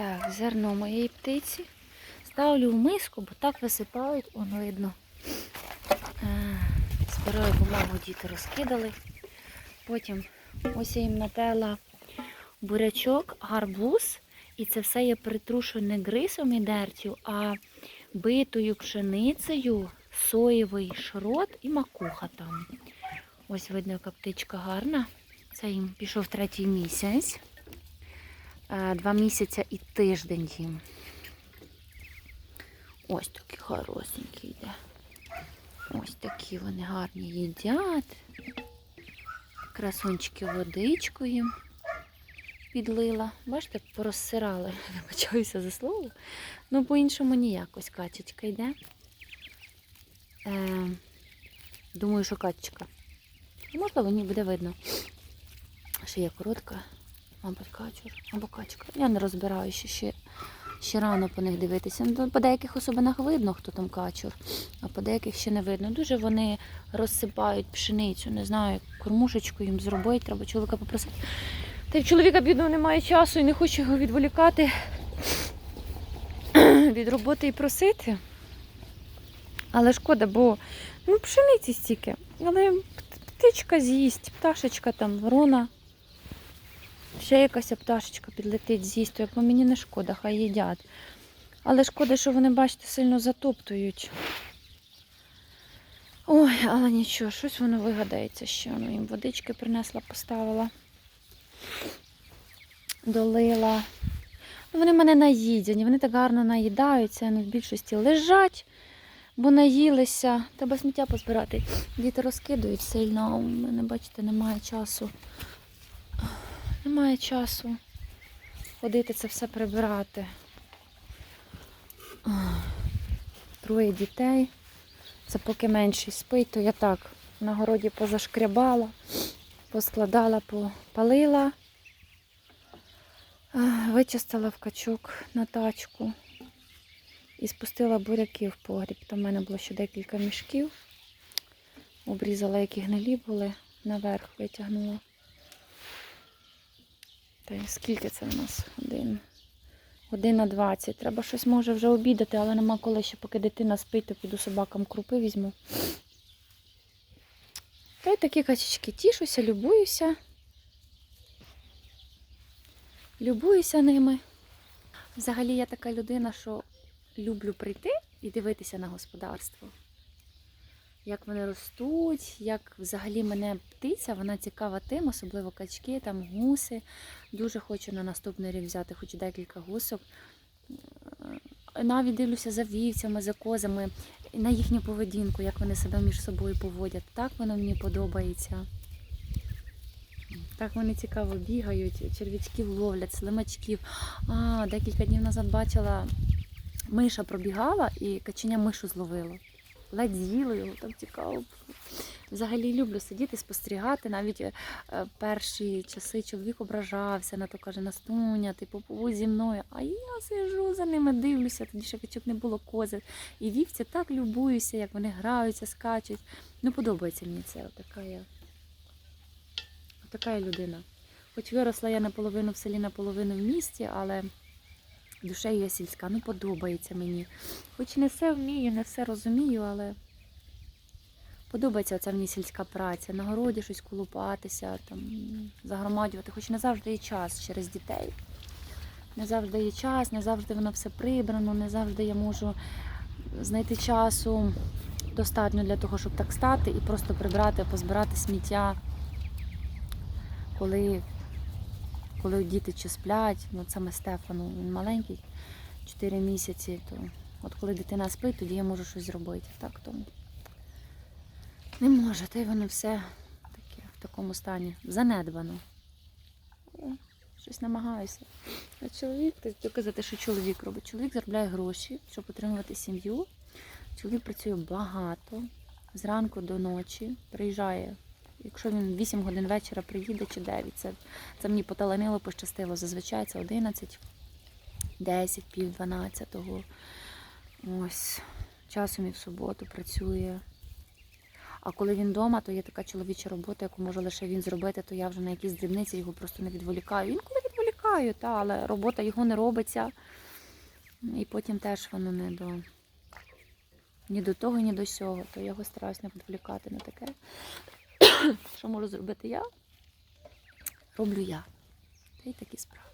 Так, зерно моєї птиці. Ставлю в миску, бо так висипають, он видно. Е, Збираю бумагу, діти розкидали. Потім ось я їм натерла бурячок, гарбуз. І це все є притрушене грисом і дертю, а битою пшеницею, соєвий шрот і макуха там. Ось видно, яка птичка гарна. Це їм пішов третій місяць. Е, Два місяця і тиждень їм. Ось такі хорошенькі йде. Ось такі вони гарні їдять. Красунчики водичку їм підлила. Бачите, порозсирали. Вибачаюся за слово. Ну, по-іншому ніяк. Ось качечка йде. Е, думаю, що качечка. Можливо, ні, буде видно. Ще є коротка, мабуть, качур або качка. Я не розбираю, ще, ще, ще рано по них дивитися. Ну, по деяких особинах видно, хто там качур, а по деяких ще не видно. Дуже вони розсипають пшеницю, не знаю, кормушечку їм зробити, треба чоловіка попросити. Та й чоловіка бідного немає часу і не хоче його відволікати від роботи і просити. Але шкода, бо ну, пшениці стільки. Але птичка з'їсть, пташечка там, ворона. Ще якась пташечка підлетить з'їсть, якби мені не шкода, хай їдять. Але шкода, що вони, бачите, сильно затоптують. Ой, але нічого, щось воно вигадається ще. Воно їм водички принесла, поставила, долила. Ну, вони мене наїдять, вони так гарно наїдаються, вони в більшості лежать, бо наїлися. Треба сміття позбирати. Діти розкидують сильно, а у мене, бачите, немає часу. Немає часу ходити це все прибирати. Троє дітей. Це поки менший спить, то я так на городі позашкрябала, поскладала, попалила, вичистила в качок на тачку і спустила буряки в погріб. Там в мене було ще декілька мішків. Обрізала, які гнилі були, наверх витягнула. Та скільки це у нас годин? Година 20. Треба щось може вже обідати, але нема коли ще, поки дитина спить, то піду собакам крупи візьму. Та й такі качечки тішуся, любуюся. Любуюся ними. Взагалі я така людина, що люблю прийти і дивитися на господарство. Як вони ростуть, як взагалі мене птиця, вона цікава тим, особливо качки, там гуси. Дуже хочу на наступний рік взяти хоч декілька гусок. Е, Навіть дивлюся за вівцями, за козами, на їхню поведінку, як вони себе між собою поводять. Так воно мені подобається. Так вони цікаво бігають, черв'ячків ловлять, слимачків. А, декілька днів назад бачила, миша пробігала і каченя мишу зловило. Ледь його, так цікаво. Взагалі люблю сидіти, спостерігати. Навіть е, перші часи чоловік ображався на то, каже, Настуня, ти побудь зі мною. А я сижу за ними, дивлюся, тоді ще качок не було кози. І вівці так любуюся, як вони граються, скачуть. Ну, подобається мені це. Отака я, отака я людина. Хоч виросла я наполовину в селі, наполовину в місті, але душею я сільська. Ну, подобається мені. Хоч не все вмію, не все розумію, але подобається оця мені сільська праця. На городі щось колупатися, там, загромадювати. Хоч не завжди є час через дітей. Не завжди є час, не завжди воно все прибрано, не завжди я можу знайти часу достатньо для того, щоб так стати і просто прибрати, позбирати сміття, коли, коли діти чи сплять. Ну, саме Стефану, він маленький, 4 місяці, то от коли дитина спить, тоді я можу щось зробити. Так, тому не може, та й воно все таке в такому стані занедбано. Щось намагаюся. А чоловік, то казати, що чоловік робить. Чоловік заробляє гроші, щоб отримувати сім'ю. Чоловік працює багато, зранку до ночі, приїжджає. Якщо він 8 годин вечора приїде чи 9, це це мені поталаміло пощастило. Зазвичай це 11, 10, пів 12. Ось, часом і в суботу працює. А коли він вдома, то є така чоловіча робота, яку може лише він зробити, то я вже на якісь дрібниці його просто не відволікаю. Інколи відволікаю, та, але робота його не робиться. І потім теж воно не до ні до того, ні до сього. То я його стараюсь не відволікати на таке що можу зробити я, роблю я. Та й такі справи.